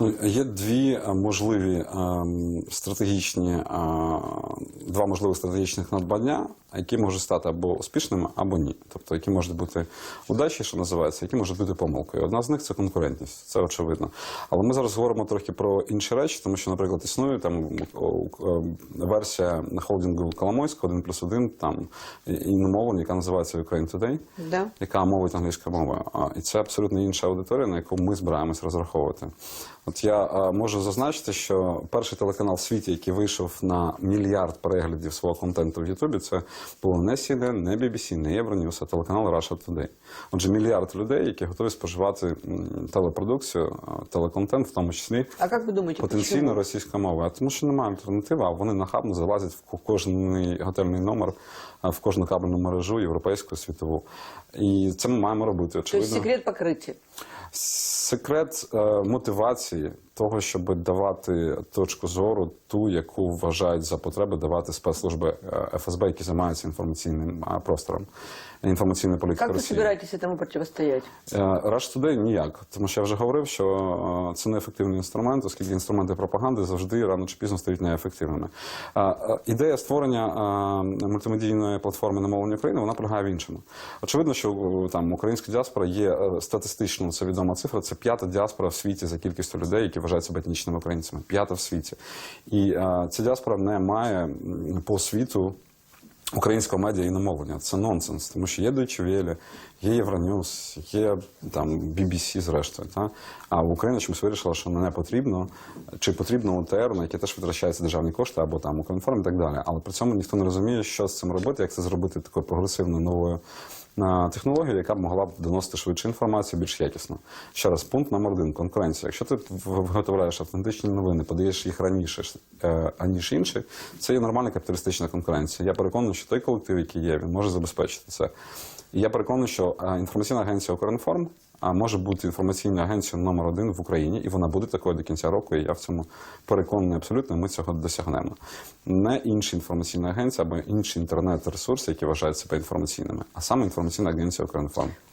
Ну, є дві е, можливі ем, стратегічні, е, два можливих стратегічних надбання, які можуть стати або успішними, або ні. Тобто, які можуть бути удачі, що називається, які можуть бути помилкою. Одна з них це конкурентність, це очевидно. Але ми зараз говоримо трохи про інші речі, тому що, наприклад, існує там версія холдингу Коломойського 1 плюс 1, там іномовлення, яка називається Ukraine Today Да. яка мовить англійською мовою. І це абсолютно інша аудиторія, на яку ми збираємось розраховувати. От я а, можу зазначити, що перший телеканал в світі, який вийшов на мільярд переглядів свого контенту в Ютубі, це було не CNN, не BBC, не Euronews, а телеканал Russia Today. Отже, мільярд людей, які готові споживати телепродукцію, телеконтент, в тому числі А как вы думаете, потенційно почему? російська мова. Тому що немає альтернативи, а вони нахабно залазять в кожний готельний номер, в кожну кабельну мережу, європейську, світову. І це ми маємо робити. То есть Очевидно, секрет покрытия. секрет е, мотивації c'est того, щоб давати точку зору, ту, яку вважають за потреби давати спецслужби е, ФСБ, які займаються інформаційним е, простором, інформаційною політикою Как вы Росії. собираетесь этому противостоять? Rush Today ніяк, тому що я вже говорив, що е, це неефективний інструмент, оскільки інструменти пропаганди завжди рано чи пізно стають неефективними. Е, е, Ідея створення е, мультимедійної платформи на мовленні України вона полягає в іншому. Очевидно, що е, там українська діаспора є е, статистично, це відома цифра. Це п'ята діаспора в світі за кількістю людей, які вважають себе етнічними українцями. П'ята в світі. І е, ця діаспора не має по світу українського медіа і намовлення. Це нонсенс, тому що є Deutsche Welle, є Євроньюз, є там BBC, зрештою. Та? А Україна чомусь вирішила, що не потрібно, чи потрібно ОТР, на яке теж витрачаються державні кошти, або там Укрінформ і так далі. Але при цьому ніхто не розуміє, що з цим робити, як це зробити такою прогресивною новою на технологію, яка б могла б доносити швидше інформацію, більш якісно. Ще раз, пункт номер один конкуренція. Якщо ти виготовляєш автентичні новини, подаєш їх раніше е, аніж інші, це є нормальна капіталістична конкуренція. Я переконаний, що той колектив, який є, він може забезпечити це. І я переконаний, що е, інформаційна агенція Укрінформ а може бути інформаційною агенцією номер один в Україні, і вона буде такою до кінця року. І я в цьому переконаний абсолютно. Ми цього досягнемо. Не інші інформаційні агенції або інші інтернет-ресурси, які вважають себе інформаційними, а саме інформаційна агенція Укрінформ.